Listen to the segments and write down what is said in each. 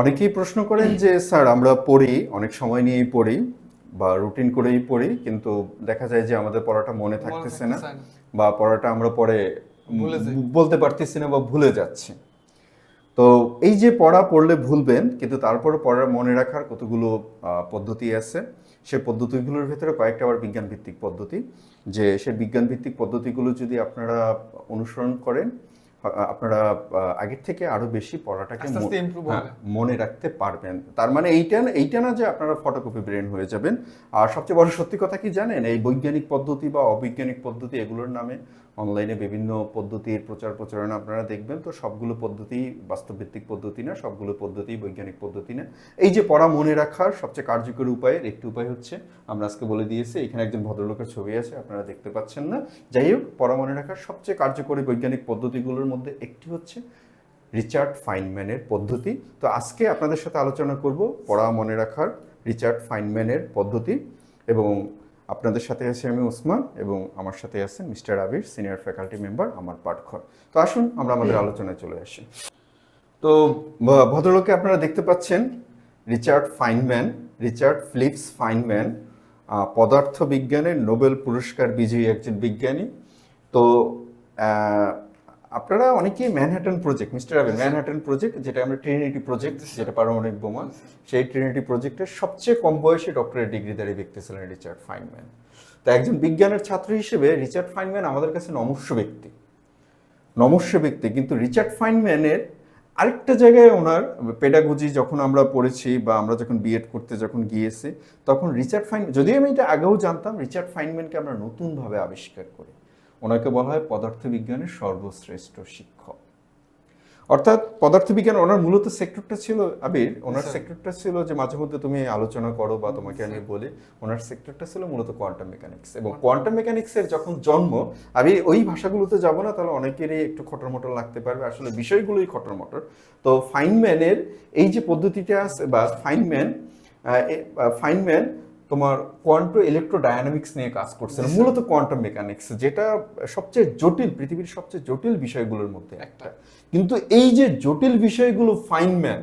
অনেকেই প্রশ্ন করেন যে স্যার আমরা পড়ি অনেক সময় নিয়েই পড়ি বা রুটিন করেই পড়ি কিন্তু দেখা যায় যে আমাদের পড়াটা মনে থাকতেছে না বা পড়াটা আমরা পরে বলতে পারতেছি না বা ভুলে যাচ্ছি। তো এই যে পড়া পড়লে ভুলবেন কিন্তু তারপরে পড়া মনে রাখার কতগুলো পদ্ধতি আছে সেই পদ্ধতিগুলোর ভেতরে কয়েকটা আবার বিজ্ঞান ভিত্তিক পদ্ধতি। যে সে বিজ্ঞান ভিত্তিক পদ্ধতিগুলো যদি আপনারা অনুসরণ করেন আপনারা আগের থেকে আরও বেশি পড়াটাকে হ্যাঁ। মনে রাখতে পারবেন। তার মানে এইটা এইটা না যে আপনারা ফটোকপি ব্রেন হয়ে যাবেন। আর সবচেয়ে বড় সত্যি কথা কি জানেন? এই বৈজ্ঞানিক পদ্ধতি বা অবৈজ্ঞানিক পদ্ধতি এগুলোর নামে অনলাইনে বিভিন্ন পদ্ধতির প্রচার প্রচারণা আপনারা দেখবেন। তো সবগুলো পদ্ধতি, বাস্তবভিত্তিক পদ্ধতি না, সবগুলো পদ্ধতি, বৈজ্ঞানিক পদ্ধতি না। এই যে পড়া মনে রাখার সবচেয়ে কার্যকরী উপায়ের একটি উপায় হচ্ছে, আমরা আজকে বলে দিয়েছি, এখানে একজন ভদ্রলোকের ছবি আছে, আপনারা দেখতে পাচ্ছেন না। যাই হোক, পড়া মনে রাখার সবচেয়ে কার্যকরী বৈজ্ঞানিক পদ্ধতিগুলোর মধ্যে একটি হচ্ছে রিচার্ড ফাইনম্যানের পদ্ধতি। তো আজকে আপনাদের সাথে আলোচনা করব পড়া মনে রাখার রিচার্ড ফাইনম্যানের পদ্ধতি এবং আপনাদের সাথে আছি আমি ওসমান এবং আমার সাথে আছেন mister Abir senior faculty member আমার পাঠঘর। তো আসুন আমরা আমাদের আলোচনায় চলে আসি। তো ভদ্রলোকে আপনারা দেখতে পাচ্ছেন Richard Feynman Richard Phillips Feynman পদার্থ পদার্থবিজ্ঞানের নোবেল পুরস্কার বিজয়ী একজন বিজ্ঞানী। তো আপনারা অনেকেই Manhattan project mister Abir Manhattan project যেটা আমরা ট্রিনিটি প্রজেক্ট যেটা পারমাণবিক বোমা সেই ট্রিনিটি প্রজেক্টের সবচেয়ে কম বয়সে ডক্টরেট ডিগ্রিধারী ব্যক্তি ছিলেন রিচার্ড ফাইনম্যান তো একজন বিজ্ঞানের ছাত্র হিসেবে রিচার্ড ফাইনম্যান আমাদের কাছে নমস্য ব্যক্তি। নমস্য ব্যক্তি কিন্তু রিচার্ড ফাইনম্যানের আরেকটা জায়গায় ওনার পেডাগজি যখন আমরা পড়েছি বা আমরা যখন বিএড করতে যখন গিয়েছি তখন রিচার্ড ফাইন যদি আমি এটা আগেও জানতাম রিচার্ড ফাইনম্যানকে আমরা নতুনভাবে আবিষ্কার করি। ওনাকে বলা হয় পদার্থবিজ্ঞানের সর্বশ্রেষ্ঠ শিক্ষক। অর্থাৎ পদার্থবিজ্ঞান ওনার মূলত সেক্টরটা ছিল আবির ওনার সেক্টরটা ছিল যে মাঝে মধ্যে তুমি আলোচনা করো বা তোমাকে আমি বলি ওনার সেক্টরটা ছিল মূলত কোয়ান্টাম মেকানিক্স এবং কোয়ান্টাম মেকানিক্সের যখন জন্ম আমি ওই ভাষাগুলোতে যাব না তাহলে অনেকেরই একটু খটরমটর লাগতে পারবে। আসলে বিষয়গুলোই খটরমটর তো ফাইনম্যানের এই যে পদ্ধতিটা আছে বা ফাইনম্যান ফাইনম্যান তোমার কোয়ান্টো ইলেকট্রোডায়নামিক্স নিয়ে কাজ করছেন মূলত কোয়ান্টাম মেকানিক্স যেটা সবচেয়ে জটিল, পৃথিবীর সবচেয়ে জটিল বিষয়গুলোর মধ্যে একটা। কিন্তু এই যে জটিল বিষয়গুলো ফাইনম্যান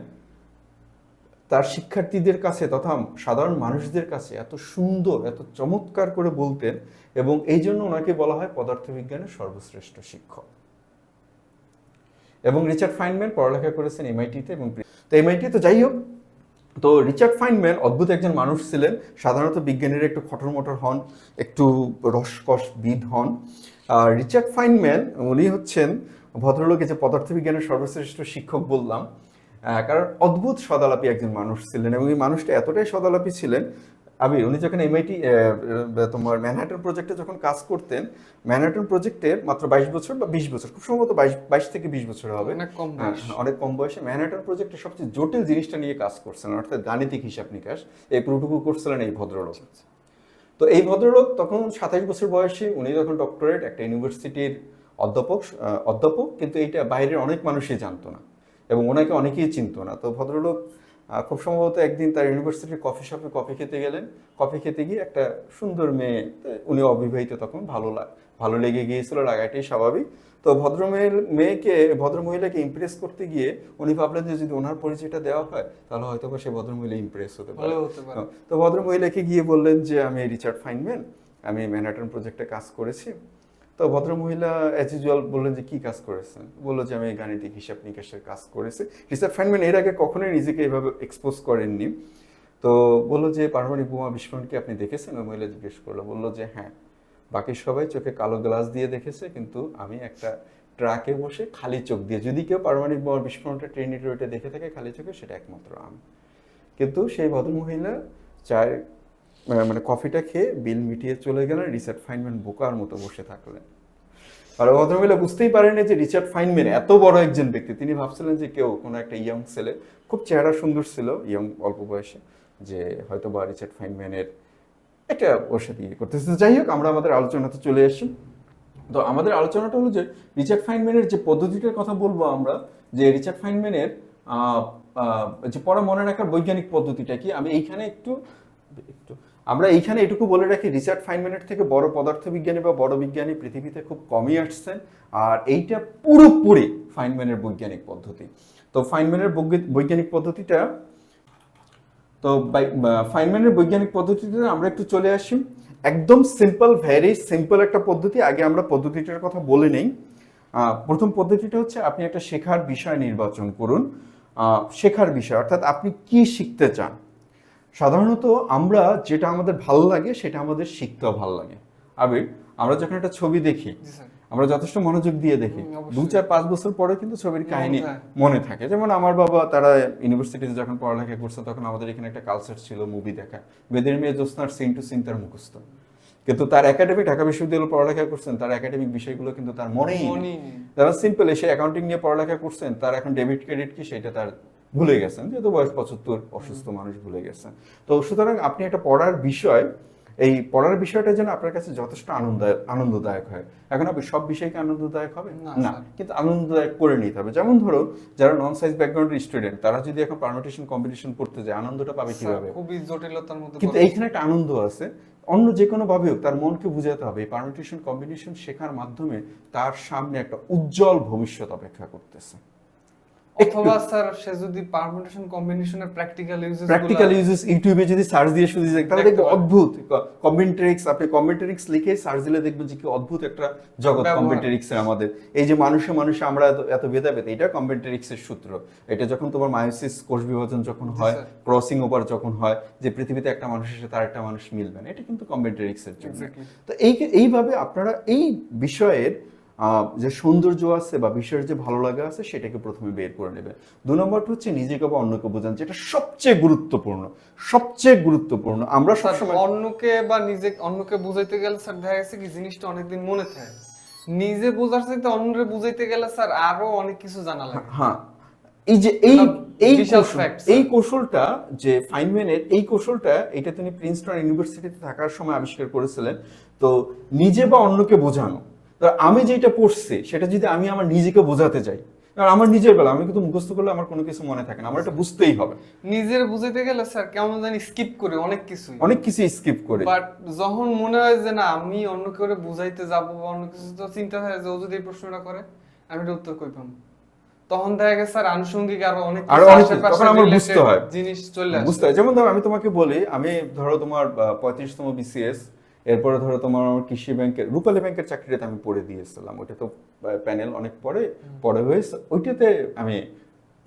তার শিক্ষার্থীদের কাছে তথা সাধারণ মানুষদের কাছে এত সুন্দর, এত চমৎকার করে বলতেন এবং এই জন্য ওনাকে বলা হয় পদার্থবিজ্ঞানের সর্বশ্রেষ্ঠ শিক্ষক। এবং রিচার্ড ফাইনম্যান পড়ালেখা করেছেন এমআইটিতে এবং তো এমআইটি তো যাই হোক তো রিচার্ড ফাইনম্যান অদ্ভুত একজন মানুষ ছিলেন। সাধারণত বিজ্ঞানীরা একটু খটর হন, একটু রসকস বিদ হন। আর রিচার্ড ফাইনম্যান উনি হচ্ছেন ভদ্রলোকে যে পদার্থবিজ্ঞানের সর্বশ্রেষ্ঠ শিক্ষক বললাম কারণ অদ্ভুত সদালাপী একজন মানুষ ছিলেন এবং এই মানুষটা এতটাই সদালাপি ছিলেন আবির উনি যখন এমআইটি তোমার ম্যানহাটন প্রজেক্টে যখন কাজ করতেন ম্যানহাটন প্রজেক্টের মাত্র বাইশ বছর বা বিশ বছর খুব সম্ভবত বাইশ বাইশ থেকে বিশ বছর হবে। অনেক কম হ্যাঁ, অনেক কম বয়সে ম্যানহাটন প্রজেক্টের সবচেয়ে জটিল জিনিসটা নিয়ে কাজ করছেন অর্থাৎ গাণিতিক হিসাব নিকাশ। এই পুরোটুকু করছিলেন এই ভদ্রলোক। তো এই ভদ্রলোক তখন সাতাশ বছর বয়সী উনি যখন ডক্টরেট একটা ইউনিভার্সিটির অধ্যাপক অধ্যাপক কিন্তু এইটা বাইরের অনেক মানুষই জানতো না এবং ওনাকে অনেকেই চিনতো না। তো ভদ্রলোক খুব সম্ভবত একদিন তার ইউনিভার্সিটির কফি শপে কফি খেতে গেলেন। কফি খেতে গিয়ে একটা সুন্দর মেয়ে উনি অবিবাহিত তখন ভালো লাগ ভালো লেগে গিয়েছিল লাগাটাই স্বাভাবিক। তো ভদ্র মেয়েকে ভদ্র মহিলাকে ইমপ্রেস করতে গিয়ে উনি ভাবলেন যে যদি ওনার পরিচয়টা দেওয়া হয় তাহলে হয়তো সে ভদ্র মহিলা ইমপ্রেস হতে পারে। ভালো হতে পারে। তো ভদ্র মহিলাকে গিয়ে বললেন যে আমি রিচার্ড ফাইনম্যান আমি ম্যানহাটন প্রজেক্টে কাজ করেছি। তো ভদ্র মহিলা অ্যাজ ইউজুয়াল বললেন যে কি কাজ করেছেন? বলল যে আমি গাণিতিক হিসাব নিকাশের কাজ করেছি। রিচার্ড ফাইনম্যান এর আগে কখনোই নিজেকে এভাবে এক্সপোজ করেননি। তো বলল যে পারমাণবিক বোমা বিস্ফোরণ কি আপনি দেখেছেন? ওই মহিলা জিজ্ঞেস করল। বলল যে হ্যাঁ। বাকি সবাই চোখে কালো গ্লাস দিয়ে দেখেছে কিন্তু আমি একটা ট্রাকে বসে খালি চোখ দিয়ে যদি কেউ পারমাণবিক বোমার বিস্ফোরণটা ট্রেনিটি রোডে দেখে থাকে খালি চোখে সেটা একমাত্র আমি। কিন্তু সেই ভদ্রমহিলা আহ, মানে কফিটা খেয়ে বিল মিটিয়ে চলে গেলেন, রিচার্ড ফাইনম্যান বোকার মতো বসে থাকলেন। আর ভদ্রমহিলা বুঝতেই পারেনি যে রিচার্ড ফাইনম্যান এত বড় একজন ব্যক্তি। তিনি ভাবছিলেন যে কেউ কোনো একটা ইয়ং ছেলে, খুব চেহারা সুন্দর ছিল ইয়ং অল্প বয়সে, যে হয়তো বা রিচার্ড ফাইনম্যানের এটা ওর সাথে ইয়ে করতেছে যাই হোক, আমরা আমাদের আলোচনাতে চলে আসি। তো আমাদের আলোচনাটা হলো যে রিচার্ড ফাইনম্যানের যে পদ্ধতিটার কথা বলব আমরা, যে রিচার্ড ফাইনম্যানের যে পড়া মনে রাখার বৈজ্ঞানিক পদ্ধতিটা কি? আমি এইখানে একটু একটু আমরা এইখানে এটুকু বলে রাখি, রিচার্ড ফাইনম্যানের থেকে বড় পদার্থবিজ্ঞানী বা বড় বিজ্ঞানী পৃথিবীতে খুব কমই আসছেন। আর এইটা পুরোপুরি ফাইনম্যানের বৈজ্ঞানিক পদ্ধতি। তো ফাইনম্যানের বৈজ্ঞা- বৈজ্ঞানিক পদ্ধতিটা, তো ফাইনম্যানের বৈজ্ঞানিক পদ্ধতিতে আমরা একটু চলে আসি। একদম সিম্পল ভেরি সিম্পল একটা পদ্ধতি। আগে আমরা পদ্ধতিটার কথা বলে নেই। প্রথম পদ্ধতিটা হচ্ছে আপনি একটা শেখার বিষয় নির্বাচন করুন। শেখার বিষয়, অর্থাৎ আপনি কি শিখতে চান? সাধারণত আমরা যেটা আমাদের ভালো লাগে সেটা আমাদের শিখতেও ভালো লাগে। আবির আমরা যখন একটা ছবি দেখি আমরা যথেষ্ট মনোযোগ দিয়ে দেখি। দু চার পাঁচ বছর পরে কিন্তু ছবির কাহিনী মনে থাকে। যেমন আমার বাবা তারা ইউনিভার্সিটিতে যখন পড়ালেখা করছে তখন আমাদের এখানে একটা কালচার ছিল মুভি দেখা। বেদের মেয়ে জ্যোৎস্নার সিন টু সিন তার মুখস্থ। কিন্তু তার একাডেমিক ঢাকা বিশ্ববিদ্যালয়ে পড়ালেখা করছেন তার একাডেমিক বিষয়গুলো কিন্তু তার মনেই নেই। মনেই নেই। যারা সিম্পল এসে অ্যাকাউন্টিং নিয়ে পড়ালেখা করছেন তার এখন ডেবিট ক্রেডিট কি সেটা তার ভুলে গেছেন যেহেতু বয়স পঁচাত্তর অসুস্থ মানুষ ভুলে গেছেন। তো সুতরাং আপনি একটা পড়ার বিষয় এই পড়ার বিষয়টা যেন আপনার কাছে যথেষ্ট আনন্দ আনন্দদায়ক হয়। এখন আপনি সব বিষয়কে আনন্দদায়ক হবে? না, কিন্তু আনন্দদায়ক করে নিতে হবে। যেমন ধরো যারা নন সাইজ ব্যাকগ্রাউন্ডের স্টুডেন্ট তারা যদি এখন পারমিটেশন কম্পিটিশন করতে যায় আনন্দটা পাবে কীভাবে? খুবই জটিলতার মধ্যে কিন্তু এইখানে একটা আনন্দ আছে। অন্য যে কোনো ভাবে হোক তার মনকে বুঝাতে হবে। এই পারমিটেশন কম্বিনেশন শেখার মাধ্যমে তার সামনে একটা উজ্জ্বল ভবিষ্যৎ অপেক্ষা করতেছে। অথবা স্যার সে যদি পারমিটেশন কম্বিনেশনের প্র্যাকটিক্যাল ইউজেস প্র্যাকটিক্যাল ইউজেস ইউটিউবে যদি সার্চ দিয়ে শুধু দেখতে তাহলে দেখবে দেখতে পাবে। অদ্ভুত আপনি কমেন্টারিক্স লিখে সার্চ দিলে দেখবেন যে কি অদ্ভুত একটা জগৎ। এর আমাদের। এই যে মানুষে মানুষে আমরা এত- ভেদাভেদ এটা কমেন্টারিক্স এর সূত্র। এটা যখন তোমার মায়োসিস কোষ বিভাজন যখন হয় ক্রসিং ওভার যখন হয় যে পৃথিবীতে একটা মানুষের সাথে আরেকটা মানুষ মিলবে না এটা কিন্তু কমেন্টারিক্স এর জন্য। তো এই এইভাবে আপনারা এই বিষয়ের যে সৌন্দর্য আছে বা বিশ্বের যে ভালো লাগা আছে সেটাকে প্রথমে বের করে নেবে। দু নম্বরটা হচ্ছে নিজেকে বা অন্যকে বোঝান যেটা সবচেয়ে গুরুত্বপূর্ণ সবচেয়ে গুরুত্বপূর্ণ। আমরা সবসময় অন্যকে বা নিজে অন্যকে বুঝাইতে গেলে স্যার দেখা গেছে কি জিনিসটা অনেকদিন মনে থাকে। নিজে বোঝার চাইতে অন্যরে বুঝাইতে গেলে স্যার আরও অনেক কিছু জানা লাগে। হ্যাঁ এই যে এই এই এই কৌশলটা যে ফাইনম্যানের এই কৌশলটা এটা তিনি প্রিন্সটন ইউনিভার্সিটিতে থাকার সময় আবিষ্কার করেছিলেন। তো নিজে বা অন্যকে বোঝানো। তো আমি যেটা পড়ছি সেটা যদি আমি আমার নিজেকে বোঝাতে যাই কারণ আমার নিজের বেলা আমি কিন্তু মুখস্থ করলে আমার কোনো কিছু মনে থাকে না আমার এটা বুঝতেই হবে। নিজের বুঝাইতে গেলে স্যার কেমন জানি স্কিপ করে অনেক কিছুই। অনেক কিছু স্কিপ করে। বাট যখন মনে হয় যে না আমি অন্য করে বুঝাইতে যাব বা অন্য কিছু তো চিন্তা হয় যে ও যদি এই প্রশ্নটা করে আমি এটা উত্তর কই পাবো? তখন দেখা গেছে স্যার আনুষঙ্গিক আরও অনেক আরও অনেক তখন আমার বুঝতে হয়। জিনিস চলে আসে। বুঝতে হয়। যেমন ধরো আমি তোমাকে বলি আমি ধরো তোমার পঁয়ত্রিশতম বিসিএস এরপরে ধরো তোমার আমার কৃষি ব্যাংকের রূপালী ব্যাংকের চাকরিটাতে আমি পড়ে দিয়েছিলাম ওইটা তো প্যানেল অনেক পরে পরে হয়েছে। ওইটাতে আমি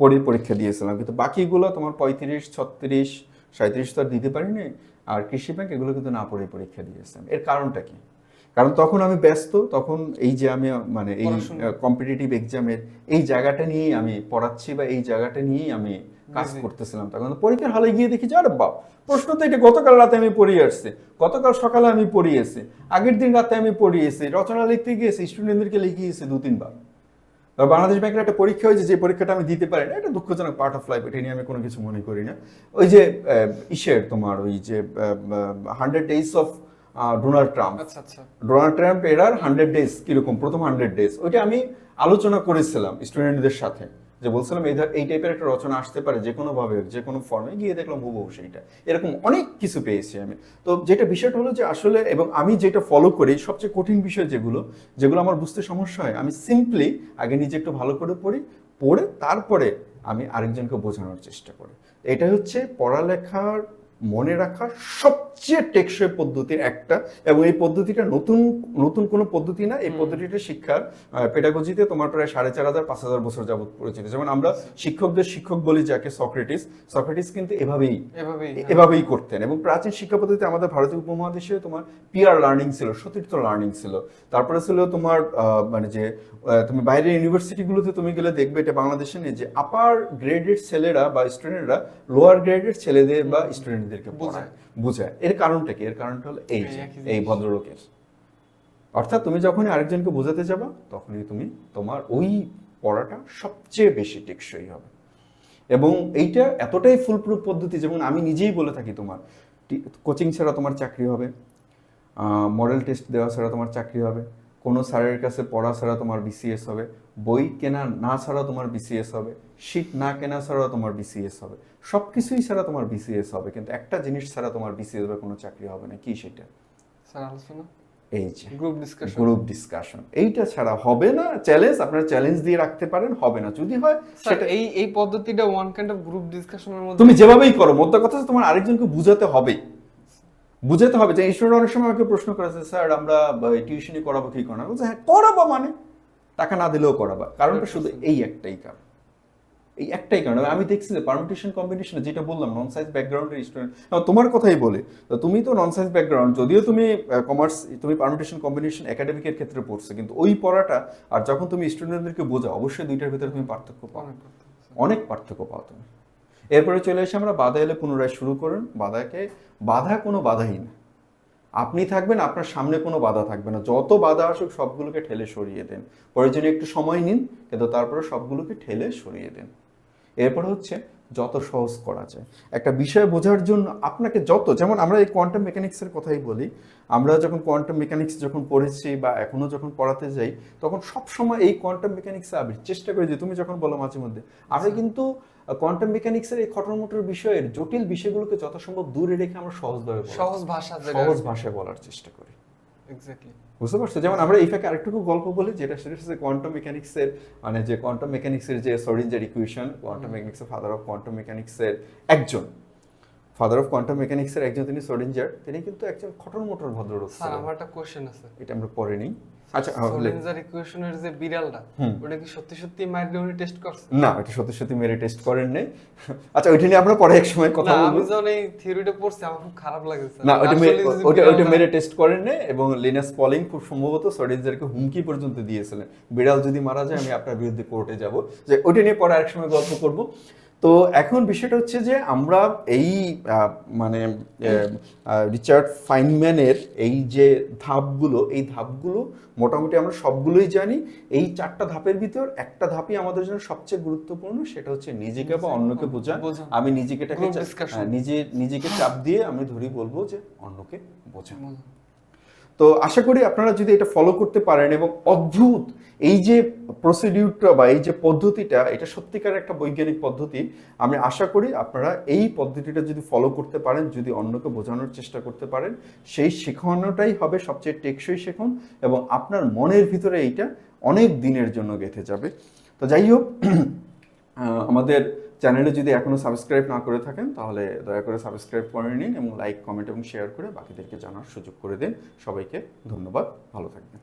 পড়ে পরীক্ষা দিয়েছিলাম। কিন্তু বাকিগুলো তোমার পঁয়ত্রিশ ছত্রিশ সাঁত্রিশ তো আর দিতে পারিনি। আর কৃষি ব্যাংক এগুলো কিন্তু না পড়ে পরীক্ষা দিয়েছিলাম। এর কারণটা কি? কারণ তখন আমি ব্যস্ত তখন এই যে আমি মানে এই। কম্পিটিটিভ এক্সামের এই জায়গাটা নিয়েই আমি পড়াচ্ছি বা এই জায়গাটা নিয়েই আমি কাজ. করতেছিলাম তখন পরীক্ষার হলে গিয়ে দেখি যে আরে বাপ প্রশ্ন তো এটা গতকাল রাতে আমি পড়িয়ে আসছি গতকাল সকালে আমি পড়িয়েছি আগের দিন রাতে আমি পড়িয়েছি রচনা লিখতে গিয়েছি স্টুডেন্টদেরকে লিখিয়েছি দু তিনবার বাংলাদেশ ব্যাংকের একটা পরীক্ষা হয়েছে যে পরীক্ষাটা আমি দিতে পারি না এটা দুঃখজনক পার্ট অফ লাইফ এটা নিয়ে আমি কোনো কিছু মনে করি না ওই যে ইসের তোমার ওই যে hundred days of Donald Trump. আচ্ছা আচ্ছা। ডোনাল্ড ট্রাম্প এরার হান্ড্রেড ডেজ কীরকম? প্রথম হান্ড্রেড ডেজ ওইটা আমি আলোচনা করেছিলাম স্টুডেন্টদের সাথে যে বলছিলাম এই ধর- এই টাইপের একটা রচনা আসতে পারে যে কোনোভাবে যে কোনো ফর্মে গিয়ে দেখলাম হুবহু সেইটা। এরকম অনেক কিছু পেয়েছি আমি। তো যেটা বিষয়টা হলো যে আসলে এবং আমি যেটা ফলো করি সবচেয়ে কঠিন বিষয় যেগুলো যেগুলো আমার বুঝতে সমস্যা হয় আমি সিম্পলি আগে নিজে একটু ভালো করে পড়ি পড়ে তারপরে আমি আরেকজনকে বোঝানোর চেষ্টা করি। এটা হচ্ছে পড়ালেখার মনে রাখার সবচেয়ে টেকসই পদ্ধতির একটা এবং এই পদ্ধতিটা নতুন নতুন কোনো পদ্ধতি না এই পদ্ধতিটা শিক্ষার পেডাগজিতে তোমার প্রায় সাড়ে চার হাজার পাঁচ হাজার বছর যাবত পরিচিত যেমন আমরা শিক্ষকদের শিক্ষক বলি যাকে সক্রেটিস সক্রেটিস কিন্তু এভাবেই এভাবেই হ্যাঁ। করতেন এবং প্রাচীন শিক্ষা পদ্ধতিতে আমাদের ভারতীয় উপমহাদেশে তোমার পিয়ার লার্নিং ছিল সতীর্থ লার্নিং ছিল। তারপরে ছিল তোমার আহ, মানে যে তুমি বাইরের ইউনিভার্সিটিগুলোতে তুমি গেলে দেখবে এটা বাংলাদেশে নেই যে আপার গ্রেডের ছেলেরা বা স্টুডেন্টরা লোয়ার গ্রেডের ছেলেদের বা স্টুডেন্টদেরকে পড়ায় বোঝায় এর কারণটা কি? এর কারণটা হলো এই যে, এই। ভদ্রলোকের। অর্থাৎ তুমি যখনই আরেকজনকে বোঝাতে যাবা তখনই তুমি তোমার ওই পড়াটা সবচেয়ে বেশি টেকসই হবে। এবং এইটা এতটাই ফুলপ্রুফ পদ্ধতি যেমন আমি নিজেই বলে থাকি তোমার কোচিং ছাড়া তোমার চাকরি হবে মডেল টেস্ট দেওয়া ছাড়া তোমার চাকরি হবে কোনো স্যারের কাছে পড়া ছাড়া তোমার বিসিএস হবে বই কেনা না ছাড়া তোমার বিসিএস হবে শীত না কেনা ছাড়া তোমার বিসিএস হবে সব কিছুই ছাড়া তোমার বিসিএস হবে কিন্তু একটা জিনিস ছাড়া তোমার বিসিএস বা কোনো চাকরি হবে না কি সেটা? স্যার আলোচনা? এই যে গ্রুপ ডিসকাশন গ্রুপ ডিসকাশন এইটা ছাড়া হবে না চ্যালেঞ্জ আপনারা চ্যালেঞ্জ দিয়ে রাখতে পারেন হবে না যদি হয় সেটা এই এই পদ্ধতিটা ওয়ান কাইন্ড অফ গ্রুপ ডিসকাশনের মধ্যে তুমি যেভাবেই করো মোদ্দা কথা তোমার আরেকজনকে বুঝাতে হবে। বুঝাতে হবে যে স্টুডেন্ট অনেক সময় আমাকে প্রশ্ন করেছে স্যার আমরা টিউশনি করাবো কি করাবো? বলছে হ্যাঁ করাবো মানে? টাকা না দিলেও করাবা। কারণটা শুধু এই একটাই কারণ। এই একটাই কারণ। আমি দেখছি যে পারমিটেশন কম্বিনেশন যেটা বললাম নন সায়েন্স ব্যাকগ্রাউন্ডের স্টুডেন্ট তোমার কথাই বলে তো তুমি তো নন সায়েন্স ব্যাকগ্রাউন্ড যদিও তুমি কমার্স তুমি পারমিটেশন কম্বিনেশন একাডেমিকের ক্ষেত্রে পড়ছো কিন্তু ওই পড়াটা আর যখন তুমি স্টুডেন্টদেরকে বোঝাও অবশ্যই দুইটার ভিতরে তুমি পার্থক্য পাও। অনেক পার্থক্য পাও তুমি। এরপরে চলে এসে আমরা বাধা এলে পুনরায় শুরু করুন। বাধাকে বাধা কোনো বাধাই না আপনি থাকবেন আপনার সামনে কোনো বাধা থাকবে না। যত বাধা আসুক সবগুলোকে ঠেলে সরিয়ে দেন। প্রয়োজনে একটু সময় নিন কিন্তু তারপরে সবগুলোকে ঠেলে সরিয়ে দেন। এরপর হচ্ছে যত সহজ করা যায়। একটা বিষয় বোঝার জন্য আপনাকে যত যেমন আমরা এই কোয়ান্টাম মেকানিক্সের কথাই বলি আমরা যখন কোয়ান্টাম মেকানিক্স যখন পড়েছি বা এখনও যখন পড়াতে যাই তখন সব সময় এই কোয়ান্টাম মেকানিক্সে আমি চেষ্টা করি যে তুমি যখন বলো মাঝে মধ্যে আমরা কিন্তু কোয়ান্টাম মেকানিক্সের এই খটরমটর বিষয়ের জটিল বিষয়গুলোকে যত সম্ভব দূরে রেখে আমরা সহজভাবে সহজ ভাষা সহজ ভাষায় বলার চেষ্টা করি। এক্স্যাক্টলি বুঝতে পারছ? যেমন আমরা এই ফাঁকে আরেকটুকু গল্প বলি যেটা সেটা হচ্ছে কোয়ান্টাম মেকানিক্সের মানে যে কোয়ান্টাম মেকানিক্সের যে সরিঞ্জার ইকুয়েশন কোয়ান্টাম মেকানিক্সের ফাদার অফ কোয়ান্টাম মেকানিক্সের একজন। ফাদার অফ কোয়ান্টাম মেকানিক্সের একজন তিনি সরিঞ্জার তিনি কিন্তু একজন খটর মটর ভদ্রলোক স্যার। আমার একটা কোশ্চেন আছে। এটা আমরা পরে নিই। আচ্ছা আহ, বলে- সোলিনজার ইকুয়েশনের যে বিড়ালটা ওটা কি সত্যি সত্যি মাইন্ড উনি টেস্ট করছে? না এটা সত্যি সত্যি মেরে টেস্ট করেন নাই। আচ্ছা ওইটা নিয়ে আমরা পরে এক সময় কথা বলব। আমি যখন এই থিওরিটা পড়ছি আমার খুব খারাপ লাগে স্যার না ওটা ওটা ওটা মেরে টেস্ট করেন নাই এবং লিনাস পলিং খুব সম্ভবত হুমকি পর্যন্ত দিয়েছিলেন। বিড়াল যদি মারা যায় আমি আপনার বিরুদ্ধে কোর্টে যাব। যে ওটা নিয়ে পরে আরেক সময় গল্প করব। তো এখন বিষয়টা হচ্ছে যে আমরা এই মানে রিচার্ড ফাইনম্যানের এই যে ধাপগুলো এই ধাপগুলো মোটামুটি আমরা সবগুলোই জানি এই চারটা ধাপের ভিতর একটা ধাপই আমাদের জন্য সবচেয়ে গুরুত্বপূর্ণ সেটা হচ্ছে নিজেকে বা অন্যকে বোঝা। আমি নিজেকে. হ্যাঁ, নিজে নিজেকে চাপ দিয়ে আমি ধরি বলব যে অন্যকে বোঝা। তো আশা করি আপনারা যদি এটা ফলো করতে পারেন এবং অদ্ভুত এই যে প্রসিডিউরটা বা এই যে পদ্ধতিটা, এটা সত্যিকার একটা বৈজ্ঞানিক পদ্ধতি, আমি আশা করি আপনারা এই পদ্ধতিটা যদি ফলো করতে পারেন, যদি অন্যকে বোঝানোর চেষ্টা করতে পারেন, সেই শেখানোটাই হবে সবচেয়ে টেকসই শেখন এবং আপনার মনের ভিতরে এইটা অনেক দিনের জন্য গেঁথে যাবে। তো যাই হোক আমাদের চ্যানেলে যদি এখনও সাবস্ক্রাইব না করে থাকেন, তাহলে দয়া করে সাবস্ক্রাইব করে নিন এবং লাইক কমেন্ট এবং শেয়ার করে বাকিদেরকে জানার সুযোগ করে দিন। সবাইকে ধন্যবাদ, ভালো থাকবেন।